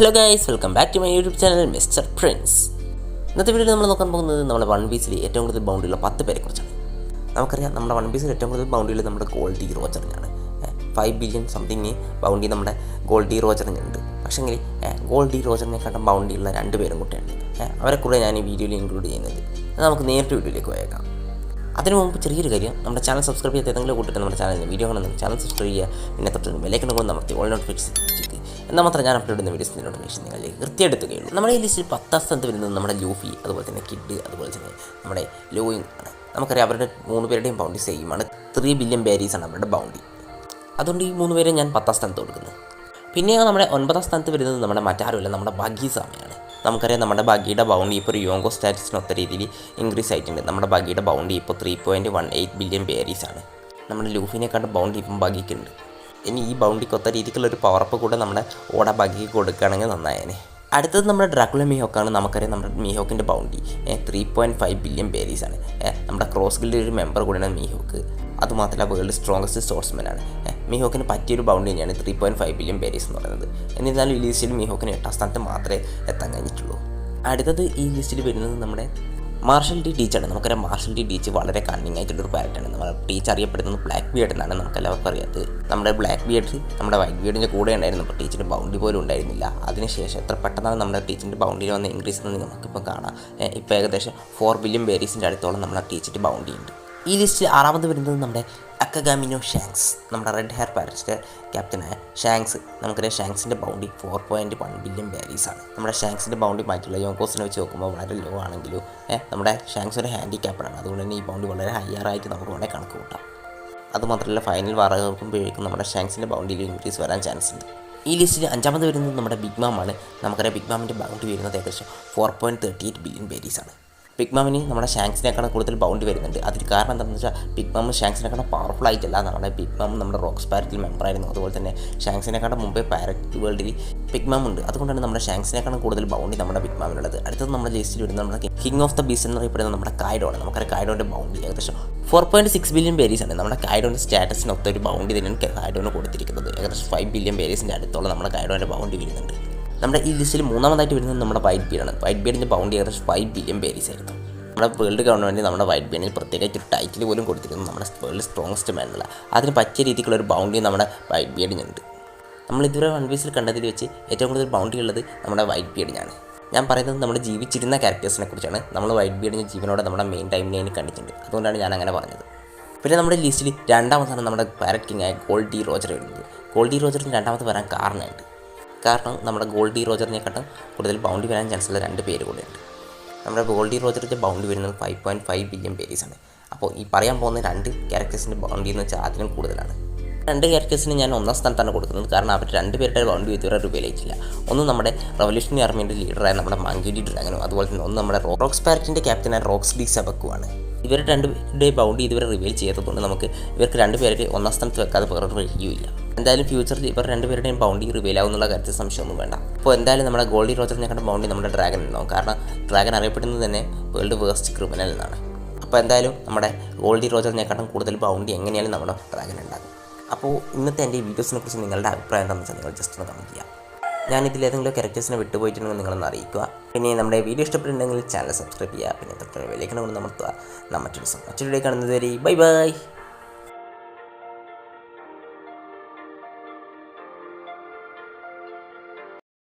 Hello guys welcome back to my YouTube channel mister Prince ഇന്നത്തെ video നമ്മൾ നോക്കാൻ പോകുന്നത് നമ്മുടെ വൺ പീസിൽ ഏറ്റവും കൂടുതൽ ബൗണ്ടിയുള്ള പത്ത് പേരെ കുറിച്ചാണ്. നമുക്കറിയാം നമ്മുടെ വൺ പീസിൽ ഏറ്റവും കൂടുതൽ ബൗണ്ടറിയിൽ നമ്മുടെ ഗോൾഡ് ഗോൾഡി റോജറിനാണ് ഫൈവ് ബില്യൺ സംതിങ് ബൗണ്ടി നമ്മുടെ ഗോൾഡ് ഗോൾഡി റോജറിനുണ്ട് പക്ഷേങ്കിൽ ഗോൾഡ് ഗോൾഡി റോജറിനെക്കാട്ടും ബൗണ്ടിയുള്ള രണ്ട് പേരും കൂട്ടിയുണ്ട്. അവരെ കൂടെ ഞാൻ ഈ വീഡിയോയിൽ ഇൻക്ലൂഡ് ചെയ്യുന്നത്. നമുക്ക് നേരിട്ട് വീഡിയോയിലേക്ക് പോയേക്കാം. അതിനു മുമ്പ് ചെറിയൊരു കാര്യം നമ്മുടെ ചാനൽ സബ്സ്ക്രൈബ് ചെയ്ത് ഏതെങ്കിലും കൂട്ടിട്ട് നമ്മുടെ ചാനലിൽ വീഡിയോ കാണുന്നത് ചാനൽ സബ്സ്ക്രൈബ് ചെയ്യുക. പിന്നെ തൊട്ട് വിലക്കണമെന്ന് നമുക്ക് ഓൾ നോട്ടിഫിക്കേഷൻ എന്നാൽ മാത്രം ഞാൻ അപ്ലോഡ് ചെയ്യുന്ന വീഡിയോസ് നോട്ടിഫിക്കേഷൻ നിങ്ങളിലേക്ക് കൃത്യമായിട്ടെത്തുകയുള്ളൂ. നമ്മുടെ ഈ ലിസ്റ്റിൽ പത്താം സ്ഥാനത്ത് വരുന്നത് നമ്മുടെ ലൂഫി അതുപോലെ തന്നെ കിഡ് അതുപോലെ തന്നെ നമ്മുടെ ലോയിങ് ആണ്. നമുക്കറിയാം അവരുടെ മൂന്ന് പേരുടെയും ബൗണ്ടി സെയിമാണ് ത്രീ ബില്യൺ ബാരീസ് ആണ് അവരുടെ ബൗണ്ടി അതുകൊണ്ട് ഈ മൂന്ന് പേരെ ഞാൻ പത്താം സ്ഥാനത്ത് കൊടുക്കുന്നത് പിന്നെയാണ് നമ്മുടെ ഒൻപതാം സ്ഥാനത്ത് വരുന്നത് നമ്മുടെ മറ്റാരുമല്ല നമ്മുടെ ഭാഗ്യസ്വാമിയാണ് നമുക്കറിയാം നമ്മുടെ ഭാഗ്യയുടെ ബൗണ്ടി ഇപ്പോൾ ഒരു യോങ്കോ സ്റ്റാറ്റസിനൊത്ത രീതിയിൽ ഇൻക്രീസ് ആയിട്ടുണ്ട്. നമ്മുടെ ഭാഗ്യയുടെ ബൗണ്ടി ഇപ്പോൾ three point one eight billion berries ആണ്. നമ്മുടെ ലൂഫിനെക്കാട്ട് ബൗണ്ടി ഇപ്പം ഭാഗ്യക്കുണ്ട്. ഇനി ഈ ബൗണ്ടിക്കൊത്ത രീതിക്കുള്ള ഒരു പവറപ്പ് കൂടെ നമ്മുടെ ഓട ഭാഗ്യക്ക് കൊടുക്കുകയാണെങ്കിൽ നന്നായേനെ. അടുത്തത് നമ്മുടെ ഡ്രാക്കുല മീഹോക്കാണ് നമുക്കറിയാം നമ്മുടെ മീഹോക്കിന്റെ bounty three point five billion berries ആണ്. നമ്മുടെ ക്രോസ് ഗിൽഡിൽ ഒരു മെമ്പർ കൂടിയാണ് മീഹോക്ക് അതുമാത്രമല്ല വേൾഡ് സ്ട്രോങ്സ്റ്റ് ആണ്. മീഹോക്കിന് പറ്റിയൊരു ബൗണ്ടി തന്നെയാണ് three point five billion berries എന്ന് പറയുന്നത്. എന്നിരുന്നാലും ഈ ലിസ്റ്റിൽ മീഹോക്കിന് എട്ടാം സ്ഥാനത്ത് മാത്രമേ എത്താൻ കഴിഞ്ഞിട്ടുള്ളൂ. അടുത്തത് ഈ ലിസ്റ്റിൽ വരുന്നത് നമ്മുടെ മാർഷൽ ഡി ടീച്ചാണ് നമുക്കറിയാം മാർഷൽ ഡി ടീച്ച് വളരെ കണ്ണിങ് ആയിട്ടുള്ളൊരു പാരറ്റാണ് നമ്മൾ ടീച്ചർ അറിയപ്പെടുന്നത് ബ്ലാക്ക് ബിയേഡ് എന്നാണ് നമുക്ക് എല്ലാവർക്കും അറിയാത്തത് നമ്മുടെ ബ്ലാക്ക് ബിയേഡ് നമ്മുടെ വൈറ്റ് ബിയേഡിന്റെ കൂടെ ഉണ്ടായിരുന്നു. അപ്പോൾ ടീച്ചിന്റെ ബൗണ്ടി പോലും ഉണ്ടായിരുന്നില്ല. അതിനുശേഷം എത്ര പെട്ടെന്നാണ് നമ്മുടെ ടീച്ചിന്റെ ബൗണ്ടി വന്ന ഇൻക്രീസ് എന്ന് നമുക്കിപ്പോൾ കാണാം. ഇപ്പോൾ ഏകദേശം ഫോർ ബില്യൺ ബേരീസിന്റെ അടുത്തോളം നമ്മുടെ ടീച്ചിന്റെ ബൗണ്ടി ഉണ്ട്. ഈ ലിസ്റ്റ് ആറാമത് വരുന്നത് നമ്മുടെ അക്കഗാമിനോ ഷാങ്സ് നമ്മുടെ റെഡ് ഹെയർ പാരറ്റ്സിന്റെ ക്യാപ്റ്റനായ ഷാങ്സ് നമുക്കറിയാം ഷാങ്സിന്റെ bounty four point one billion berries ആണ്. നമ്മുടെ ഷാങ്സിന്റെ ബൗണ്ടി മാറ്റുള്ള യോങ്കോസിനെ വെച്ച് നോക്കുമ്പോൾ വളരെ ലോ ആണെങ്കിലും നമ്മുടെ ഷാങ്സ് ഒരു ഹാൻഡിക്യാപ്പഡാണ് അതുകൊണ്ട് തന്നെ ഈ ബൗണ്ടി വളരെ ഹയർ ആയിട്ട് നമുക്ക് വേണമെങ്കിൽ കണക്ക് കൂട്ടാം. അതുമാത്രമല്ല ഫൈനൽ വാറകുമ്പോഴേക്കും നമ്മുടെ ഷാങ്സിന്റെ ബൗണ്ടിയിൽ ഇൻക്രീസ് വരാൻ ചാൻസ് ഉണ്ട്. ഈ ലിസ്റ്റിൽ അഞ്ചാമത് വരുന്നത് നമ്മുടെ ബിഗ് മാം ആണ് നമുക്കറിയാം ബിഗ് മാമിന്റെ ബൗണ്ടി വരുന്നത് ഏകദേശം four point thirty eight billion berries ആണ് മാമിന് നമ്മുടെ ഷാങ്സിനേക്കാളും കൂടുതൽ ബൗണ്ട് വരുന്നുണ്ട്. അതിന് കാരണം എന്താണെന്ന് വെച്ചാൽ ബിഗ് മാം ഷാങ്സിനെക്കാളും പവർഫുൾ ആയിട്ടല്ല നമ്മുടെ പിഗ്മാം നമ്മുടെ റോക്സ് പാരറ്റിൽ മെമ്പറായിരുന്നു അതുപോലെ തന്നെ ഷാങ്സിനേക്കാളും മുമ്പേ പാരറ്റ് വേൾഡിൽ പിഗ്മാം ഉണ്ട്. അതുകൊണ്ടാണ് നമ്മുടെ ഷാങ്സിനേക്കാളും കൂടുതൽ ബൗണ്ടി നമ്മുടെ പിഗ്മാമിനുള്ളത് അടുത്തത് നമ്മുടെ ലിസ്റ്റിൽ വരുന്ന നമ്മുടെ കിങ് ഓഫ് ദ ബീസ് എന്നറിയപ്പെടുന്ന നമ്മുടെ കായ്ഡോണ് നമുക്കറിയാം കായ്ഡോന്റെ ബൗണ്ടി ഏകദേശം four point six billion berries ആണ്. നമ്മുടെ കായ്ഡോന്റെ സ്റ്റാറ്റസിനൊത്ത ഒരു ബൗണ്ടി തന്നെയാണ് കായ്ഡോന് കൊടുത്തിരിക്കുന്നത്. ഏകദേശം ഫൈവ് ബില്യൺ ബേരീസിന്റെ അടുത്തോളം നമ്മുടെ കായ്ഡോന്റെ ബൗണ്ടി വരുന്നുണ്ട്. നമ്മുടെ ഈ ലിസ്റ്റിൽ മൂന്നാമതായിട്ട് വരുന്നത് നമ്മുടെ വൈറ്റ് ബീഡാണ്. വൈറ്റ് ബീഡിന്റെ ബൗണ്ടി ഏകദേശം ഫൈവ് ബില്യൺ പേരീസ് ആയിരുന്നു. നമ്മുടെ വേൾഡ് ഗവൺമെന്റ് നമ്മുടെ വൈറ്റ് ബീഡിന് പ്രത്യേകമായിട്ട് ടൈറ്റിൽ പോലും കൊടുത്തിരുന്നു നമ്മുടെ വേൾഡ് സ്ട്രോങ്സ്റ്റ് മാൻ എന്നുള്ള അതിന് പറ്റിയ രീതിക്കുള്ള ഒരു ബൗണ്ടി നമ്മുടെ വൈറ്റ് ബീഡിനുണ്ട്. നമ്മൾ ഇതുവരെ വൺ പീസിൽ കണ്ടതിൽ വെച്ച് ഏറ്റവും കൂടുതൽ ബൗണ്ടി ഉള്ളത് നമ്മുടെ വൈറ്റ് ബീഡിനാണ്. ഞാൻ പറയുന്നത് നമ്മൾ ജീവിച്ചിരുന്ന ക്യാരക്ടേഴ്സിനെ കുറിച്ചാണ്. നമ്മൾ വൈറ്റ് ബീഡിന്റെ ജീവനോടെ നമ്മുടെ മെയിൻ ടൈം ലൈനിൽ കണ്ടിട്ടുണ്ട്. അതുകൊണ്ടാണ് ഞാൻ അങ്ങനെ പറഞ്ഞത്. പിന്നെ നമ്മുടെ ലിസ്റ്റിൽ രണ്ടാമതാണ് നമ്മുടെ പാരറ്റ് കിങ് ആയ ഗോൾഡി റോജർ വരുന്നത്. ഗോൾഡി റോജറിന് രണ്ടാമത് വരാൻ കാരണമുണ്ട്. കാരണം നമ്മുടെ ഗോൾഡി റോജറിനെക്കാട്ടും കൂടുതൽ ബൗണ്ടി വരാൻ ചാൻസ് ഉള്ള രണ്ട് പേര് കൂടെ ഉണ്ട്. നമ്മുടെ ഗോൾഡി റോജറിന്റെ ബൗണ്ടി വരുന്നത് ഫൈവ് പോയിന്റ് ഫൈവ് ബില്യൺ പേരീസാണ് അപ്പോൾ ഈ പറയാൻ പോകുന്ന രണ്ട് ക്യാരക്ടേഴ്സിന്റെ ബൗണ്ടി എന്ന് വെച്ചാൽ അതിനും കൂടുതലാണ്. രണ്ട് ക്യാരക്ടേഴ്സിന് ഞാൻ ഒന്നാം സ്ഥാനത്താണ് കൊടുക്കുന്നത്. കാരണം അവർ രണ്ട് പേരുടെ ബൗണ്ടി ഇതുവരെ ആയിട്ടില്ല ഒന്ന് നമ്മുടെ റവല്യൂഷണറി ആർമിയുടെ ലീഡറായ നമ്മുടെ മങ്കിഡി ഡ്രാഗനും അതുപോലെ തന്നെ ഒന്ന് നമ്മുടെ റോക്സ് പാരറ്റിന്റെ ക്യാപ്റ്റനായ റോക്സ് ഡി സെബക്കുമാണ് ഇവർ രണ്ടുപേരുടെ ബൗണ്ടി ഇതുവരെ റിവീൽ ചെയ്യാത്തതുകൊണ്ട് നമുക്ക് ഇവർക്ക് രണ്ടുപേരെ ഒന്നാം സ്ഥാനത്ത് വെക്കാതെ വേറൊരു വഴിയുമില്ല എന്തായാലും ഫ്യൂച്ചറിൽ ഇവർ രണ്ടുപേരുടെയും ബൗണ്ടി റിവീൽ ആവുന്നുള്ള കാര്യത്തിൽ സംശയമൊന്നും വേണ്ട. അപ്പോൾ എന്തായാലും നമ്മുടെ ഗോൾഡി റോജറിനെക്കാളും ബൗണ്ടി നമ്മുടെ ഡ്രാഗൻ ഉണ്ടാവും കാരണം ഡ്രാഗൻ അറിയപ്പെടുന്നത് തന്നെ വേൾഡ് വേസ്റ്റ് ക്രിമിനൽ എന്നാണ്. അപ്പോൾ എന്തായാലും നമ്മുടെ ഗോൾഡി റോജറിനെക്കാളും കൂടുതൽ ബൗണ്ടി എങ്ങനെയാലും നമ്മുടെ ഡ്രാഗൻ ഉണ്ടാകും. അപ്പോൾ ഇന്നത്തെ എന്റെ വീഡിയോസിനെ കുറിച്ച് നിങ്ങളുടെ അഭിപ്രായം എന്താണെന്ന് വെച്ചാൽ നിങ്ങൾ ജസ്റ്റ് ഒന്ന് കമന്റ് ചെയ്യുക ഞാൻ ഇതിൽ ഏതെങ്കിലും ക്യാരക്ടേഴ്സിനെ വിട്ടുപോയിട്ടുണ്ടെങ്കിൽ നിങ്ങളൊന്ന് അറിയിക്കുക. പിന്നെ നമ്മുടെ വീഡിയോ ഇഷ്ടപ്പെട്ടിട്ടുണ്ടെങ്കിൽ ചാനൽ സബ്സ്ക്രൈബ് ചെയ്യുക. പിന്നെ തൊട്ട് വിലക്കണം കൊണ്ട് നമ്മൾ മറ്റൊരു ദിവസം മറ്റൊരു കാണുന്നത് വരെ ബൈ ബൈ